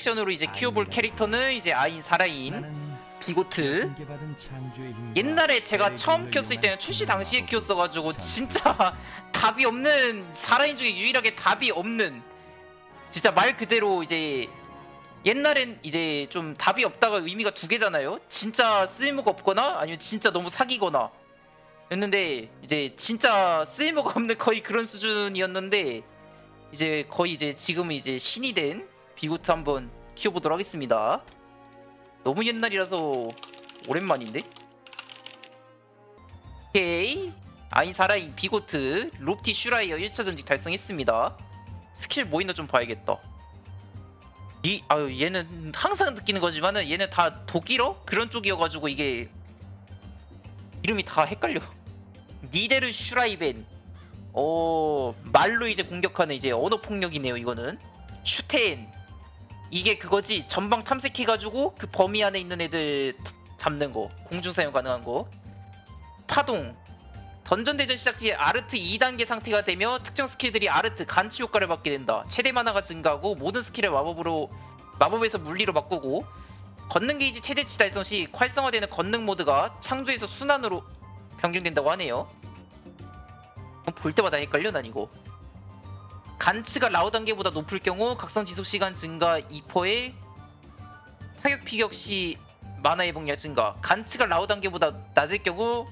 컬렉션으로 이제 키워볼 캐릭터는 이제 아인 사라인 비고트. 옛날에 제가 처음 키웠을 때는 출시 당시에 키웠어가지고 진짜 답이 없는 사라인 중에 유일하게 답이 없는 진짜 말 그대로 이제 옛날엔 이제 좀 답이 없다가 의미가 두 개잖아요. 진짜 쓸모가 없거나 아니면 진짜 너무 사기거나. 였는데 이제 진짜 쓸모가 없는 거의 그런 수준이었는데 이제 거의 이제 지금은 이제 신이 된 비고트 한번 키워보도록 하겠습니다. 너무 옛날이라서 오랜만인데? 오케이. 아인 사라인 비고트 롭티 슈라이어 1차 전직 달성했습니다. 스킬 뭐 있나 좀 봐야겠다. 이 아유 얘는 항상 느끼는 거지만은 얘는 다 독일어? 그런 쪽이어가지고 이게 이름이 다 헷갈려. 니데르 슈라이벤. 어 말로 이제 공격하는 이제 언어 폭력이네요 이거는. 슈테인 이게 그거지? 전방 탐색해가지고 그 범위 안에 있는 애들 타- 잡는 거. 공중 사용 가능한 거. 파동. 던전 대전 시작 시 아르트 2단계 상태가 되며 특정 스킬들이 아르트 간치 효과를 받게 된다. 최대 만화가 증가하고 모든 스킬을 마법으로 마법에서 물리로 바꾸고 걷는 게이지 최대치 달성 시 활성화되는 걷는 모드가 창조에서 순환으로 변경된다고 하네요. 어, 볼 때마다 헷갈려 난 이거 간츠가 라우 단계보다 높을 경우 각성 지속 시간 증가 2%에 타격 피격 시 만화 회복량 증가. 간츠가 라우 단계보다 낮을 경우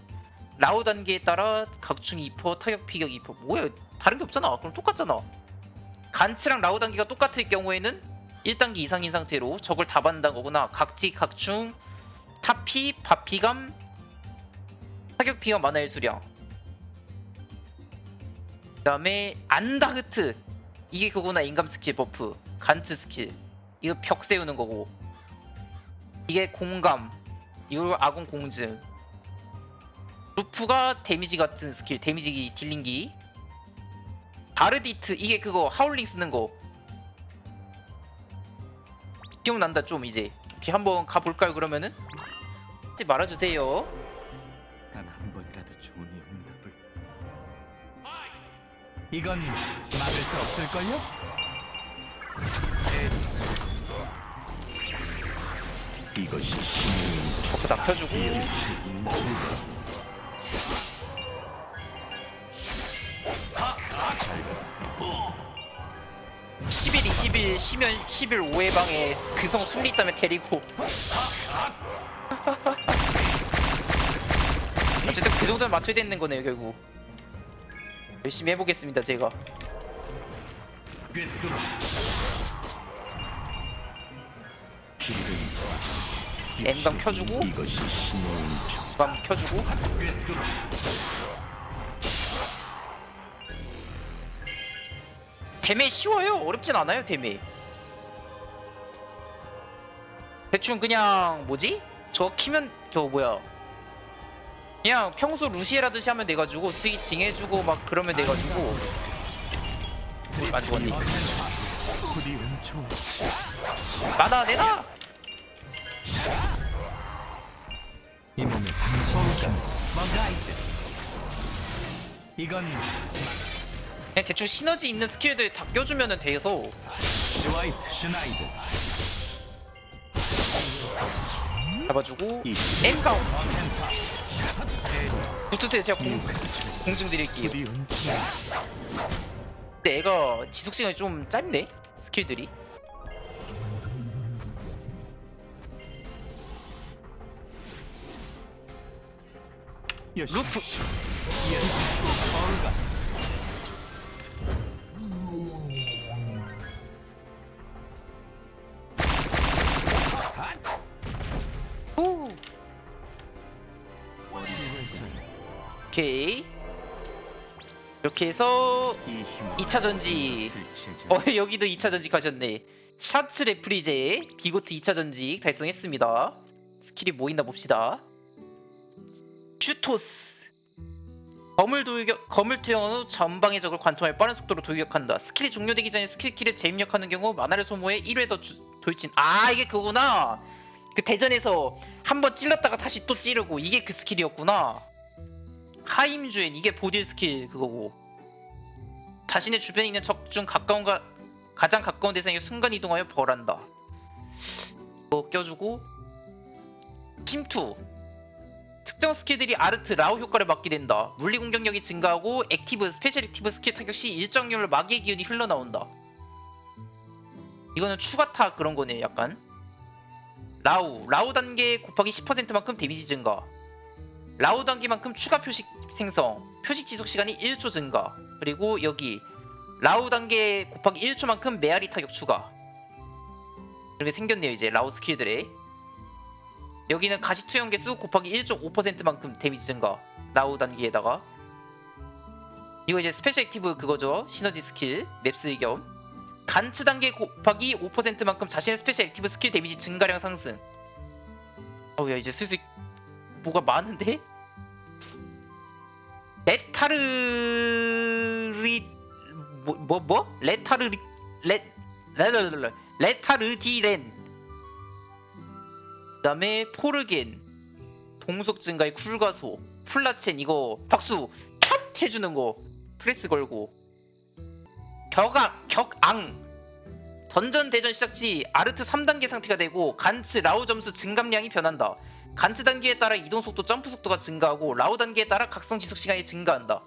라우 단계에 따라 각충 2% 타격 피격 2% 뭐야? 다른 게 없잖아. 그럼 똑같잖아. 간츠랑 라우 단계가 똑같을 경우에는 1단계 이상인 상태로 적을 다 받는다는 거구나. 각지 각충 타피 바피감 타격 피격 만화 일수량 그 다음에 안다흐트 이게 그거나 인감 스킬 버프. 간츠 스킬. 이거 벽 세우는 거고. 이게 공감. 이거 아군 공증 루프가 데미지 같은 스킬 데미지 딜링기. 바르디트 이게 그거 하울링 쓰는 거. 기억난다 좀 이제. 이렇게 한번 가볼까요 그러면은? 말아주세요 이건 막을 수 없을걸요? 이것이 신의 버프 다 펴주고. 인생 10일, 20일, 10일, 10일 5회방에 근성 승리 있다면 데리고. 어쨌든 그 정도는 맞춰야 되는 거네요 결국 열심히 해보겠습니다 제가. M강 켜주고 이것이 신의 종감 켜주고. 데메 쉬워요. 어렵진 않아요 데메 대충 그냥 뭐지? 저 키면 저 뭐야 그냥 평소 루시에라 듯이 하면 돼가지고 스위칭 해주고 막 그러면 돼가지고. 안 죽었니 나다 내다 이 몸이 이제 이건 그냥 대충 시너지 있는 스킬들 다 껴주면 돼서. 드와이트 슈나이드 잡아주고. 어텐타 붙으세요 제가 공, 공증 드릴게요. 근데 애가 지속 시간이 좀 짧네 스킬들이? 루프 오케이. 이렇게 해서 이 힘을 2차 전지. 어 여기도 2차 전직 하셨네. 샤츠 레프리제 비고트 2차 전직 달성했습니다. 스킬이 뭐 있나 봅시다. 슈토스. 검을 돌격 검을 투영한 후 전방의 적을 관통할 빠른 속도로 돌격한다. 스킬이 종료되기 전에 스킬키를 재입력하는 경우 만화를 소모해 1회 더 주- 돌진. 아 이게 그거구나. 그 대전에서 한 번 찔렀다가 다시 또 찌르고 이게 그 스킬이었구나 하임주엔 이게 보딜 스킬 그거고. 자신의 주변에 있는 적 중 가까운 가, 가장 가까운 대상에 순간 이동하여 벌한다. 이거 껴주고. 침투. 특정 스킬들이 아르트 라우 효과를 받게 된다. 물리 공격력이 증가하고 액티브 스페셜 액티브 스킬 타격 시 일정 률로 마귀의 기운이 흘러나온다. 이거는 추가타 그런 거네 약간. 라우 라우 단계 곱하기 10%만큼 데미지 증가 라우 단계만큼 추가 표식 생성 표식 지속 시간이 1초 증가. 그리고 여기 라우 단계 곱하기 1초만큼 메아리 타격 추가. 이렇게 생겼네요 이제 라우 스킬들에. 여기는 가시 투영 개수 곱하기 1.5%만큼 데미지 증가 라우 단계에다가. 이거 이제 스페셜 액티브 그거죠 시너지 스킬 맵스 겸. 간츠 단계 곱하기 5%만큼 자신의 스페셜 액티브 스킬 데미지 증가량 상승. 어우야 이제 슬슬 뭐가 많은데? 레타르리 뭐 뭐 뭐? 레타르리 레 레레레레 레타르디렌 그다음에 포르겐 동속 증가의 쿨가소 플라첸 이거 박수 컷 해주는 거 프레스 걸고 격악 격앙 던전 대전 시작지 아르트 3단계 상태가 되고 간츠 라우 점수 증감량이 변한다 간츠 단계에 따라 이동 속도 점프 속도가 증가하고 라우 단계에 따라 각성 지속 시간이 증가한다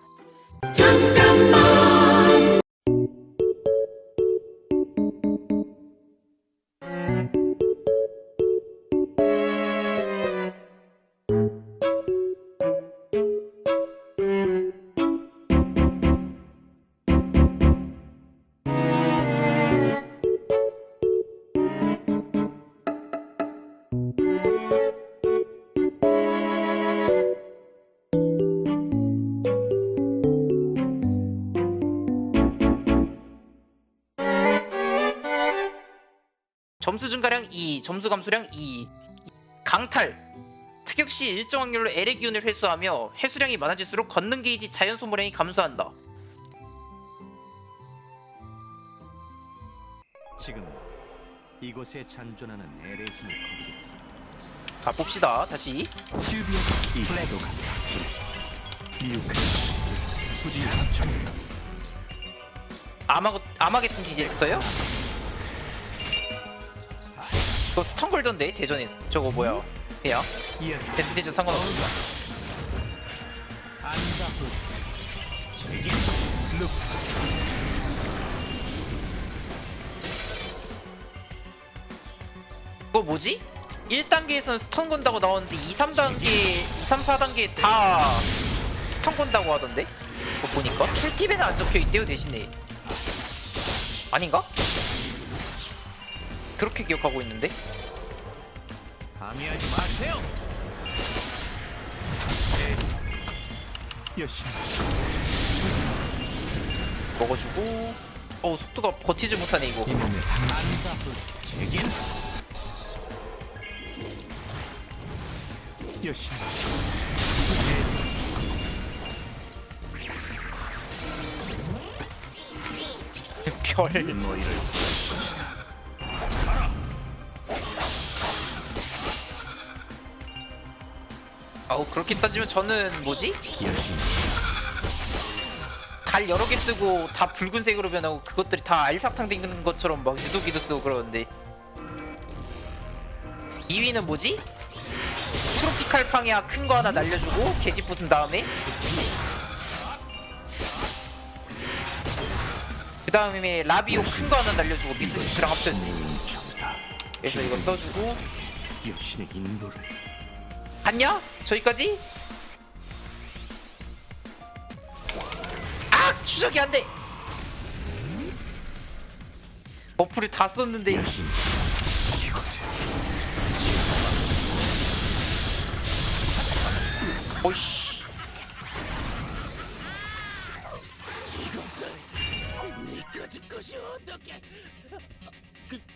점수 증가량 2, 점수 감소량 2. 강탈. 타격 시 일정 확률로 L의 기운을 회수하며 회수량이 많아질수록 걷는 게이지 자연 소모량이 감소한다. 지금 이곳에 잔존하는 엘의 힘을 거두겠어. 자 봅시다 다시. 슈비의 이 플레도가 미우크 부디 합쳐 아마 아마겟돈 디젤했어요? 이거 스턴 걸던데 대전에 저거 뭐야? 그냥 이어서 대전 대전 룩 그거 뭐지? 1단계에서는 스턴 건다고 나오는데 2, 3단계, 2, 3, 4단계 다 스턴 건다고 하던데? 그거 보니까 툴팁에는 안 적혀 있대요 대신에. 아닌가? 그렇게 기억하고 있는데? 감히하지 마세요. 여신 먹어주고. 어우 속도가 버티질 못하네 이거. 이 몸에 안다후 제겐. 여신 별. 너희를 아우 그렇게 따지면 저는 뭐지? 달 여러 개 쓰고 다 붉은색으로 변하고 그것들이 다 알사탕 된 것처럼 막 유도기도 쓰고 그러는데. 2위는 뭐지? 트로피칼 팡이야. 큰 거 하나 날려주고 계집 부순 다음에. 그 다음에 라비오 큰 거 하나 날려주고 미스시스랑 합쳤지 그래서 이거 써주고. 여신의 인도를 갔냐? 저기까지? 아! 추적이 안 돼! 버프를 다 썼는데 오이씨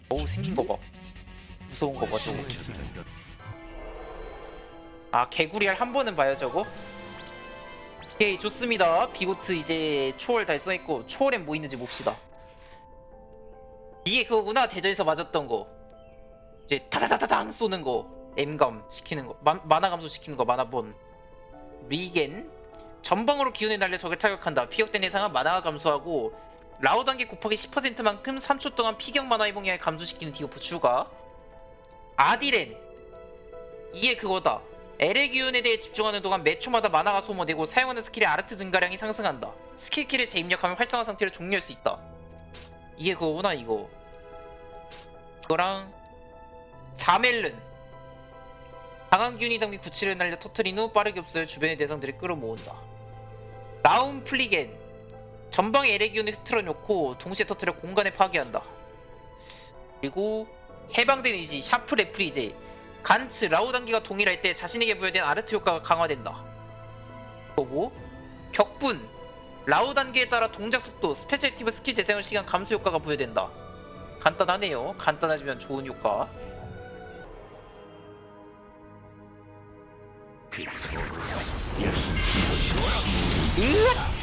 어우 생긴 거봐 무서운 거봐 저거 아 개구리알 한 번은 봐요 저거? 오케이 좋습니다. 비고트 이제 초월 달성했고 초월엔 뭐 있는지 봅시다. 이게 그거구나 대전에서 맞았던 거. 이제 타다다다당 쏘는 거. M감 시키는 거. 마, 만화 감소 시키는 거 만화본. 리겐. 전방으로 기운을 날려 적을 타격한다. 피격된 대상은 만화가 감소하고 라우 단계 곱하기 10%만큼 3초 동안 피격 만화 회복량을 감소시키는 디오프 추가. 아디렌. 이게 그거다 엘의 기운에 대해 집중하는 동안 매 초마다 만화가 소모되고 사용하는 스킬의 아르트 증가량이 상승한다. 스킬키를 재입력하면 활성화 상태로 종료할 수 있다. 이게 그거구나 이거. 이거랑 자멜른. 강한 기운이 담긴 구치를 날려 터트린 후 빠르게 흡수해 주변의 대상들을 끌어모은다. 나움 플리겐. 전방에 엘의 기운을 흐트러 놓고 동시에 터트려 공간을 파괴한다. 그리고 해방된 의지 샤프 레프리제 간츠 라우 단계가 동일할 때 자신에게 부여된 아르트 효과가 강화된다. 그리고 격분 라우 단계에 따라 동작 속도 스페셜 액티브 스킬 재사용 시간 감소 효과가 부여된다. 간단하네요. 간단해지면 좋은 효과. 으악!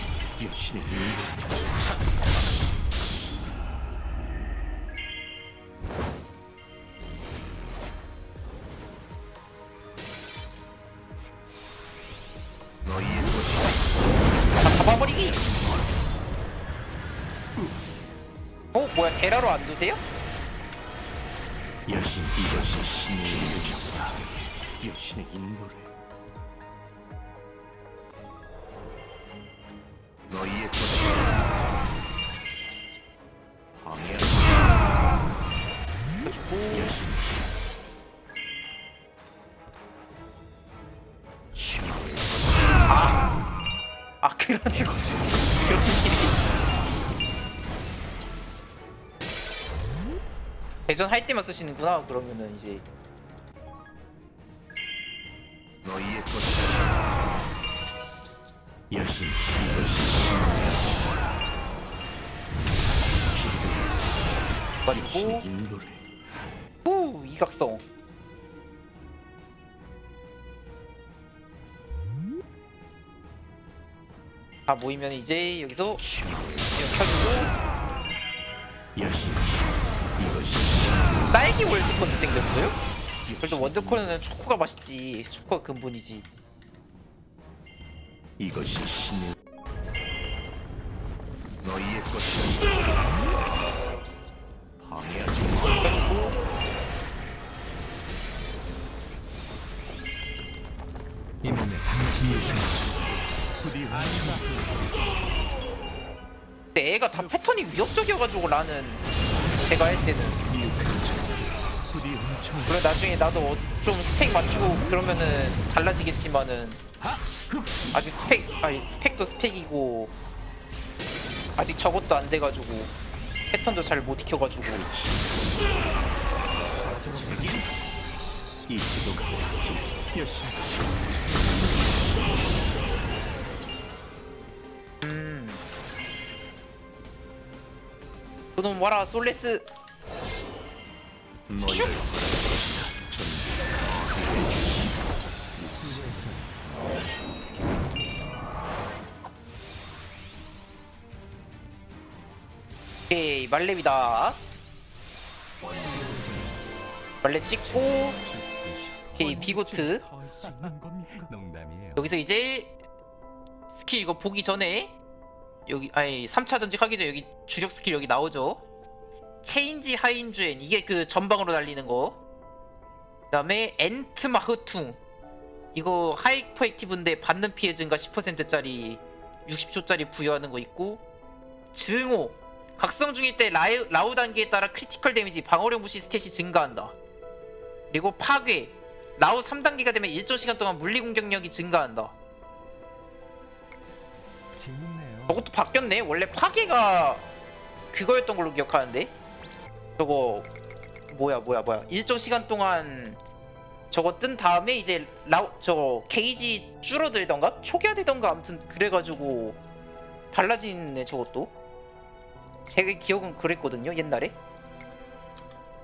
두세요? 여신 이것이 신의 인도다 여신의 인도를 대전 할 때만 쓰시는구나 그러면은 이제. 너희의 그리고 여신의 인도를 후 이각성. 다 모이면 이제 여기서 켜주고. 이것이 딸기 월드콘도 생겼어요? 신의 그래도 원더콘은 초코가 맛있지. 초코가 근본이지. 이것이 신의 너희의 것을 방해하지 마. 켜주고 이 몸에 당신의 힘 부디 근데 애가 다 패턴이 위협적이어가지고 나는 제가 할 때는 훔쳐 그래 나중에 나도 어- 좀 스펙 맞추고 그러면은 달라지겠지만은 아직 스펙 아니 스펙도 스펙이고 아직 저것도 안 돼가지고 패턴도 잘 못 익혀가지고. 이 기도가 여신 음. 그놈 와라 솔레스 너희를 오케이 말렙이다. 말렙 찍고 오케이 비고트. 여기서 이제 스킬 이거 보기 전에 여기 아니 3차 전직 하기 전에 여기 주력 스킬 여기 나오죠 체인지 하인주엔 이게 그 전방으로 날리는 거 그 다음에 엔트마흐퉁. 이거 하이퍼 액티브인데 받는 피해 증가 10%짜리 60초짜리 부여하는 거 있고. 증오. 각성 중일 때 라우, 라우 단계에 따라 크리티컬 데미지 방어력 무시 스탯이 증가한다. 그리고 파괴. 라우 3단계가 되면 일정 시간 동안 물리 공격력이 증가한다. 재밌네요. 저것도 바뀌었네. 원래 파괴가 그거였던 걸로 기억하는데. 저거 뭐야 뭐야 뭐야. 일정 시간 동안 저거 뜬 다음에 이제 라우 저거 게이지 줄어들던가 초기화되던가 아무튼 그래가지고 달라지네 저것도. 제 기억은 그랬거든요 옛날에.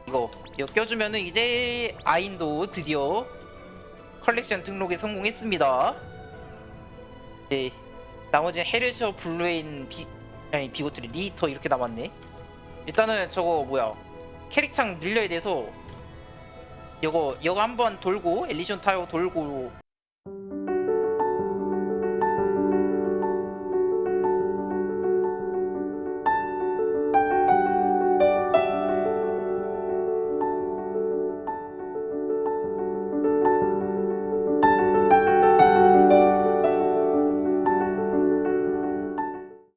이거 껴주면은 이제 아인도 드디어 컬렉션 등록에 성공했습니다. 네. 나머지는 헤르셔 블루에인 비 아니 비고트리 리터 이렇게 남았네. 일단은 저거 뭐야 캐릭창 늘려야 돼서 요거 요거 한번 돌고 엘리션 타요 돌고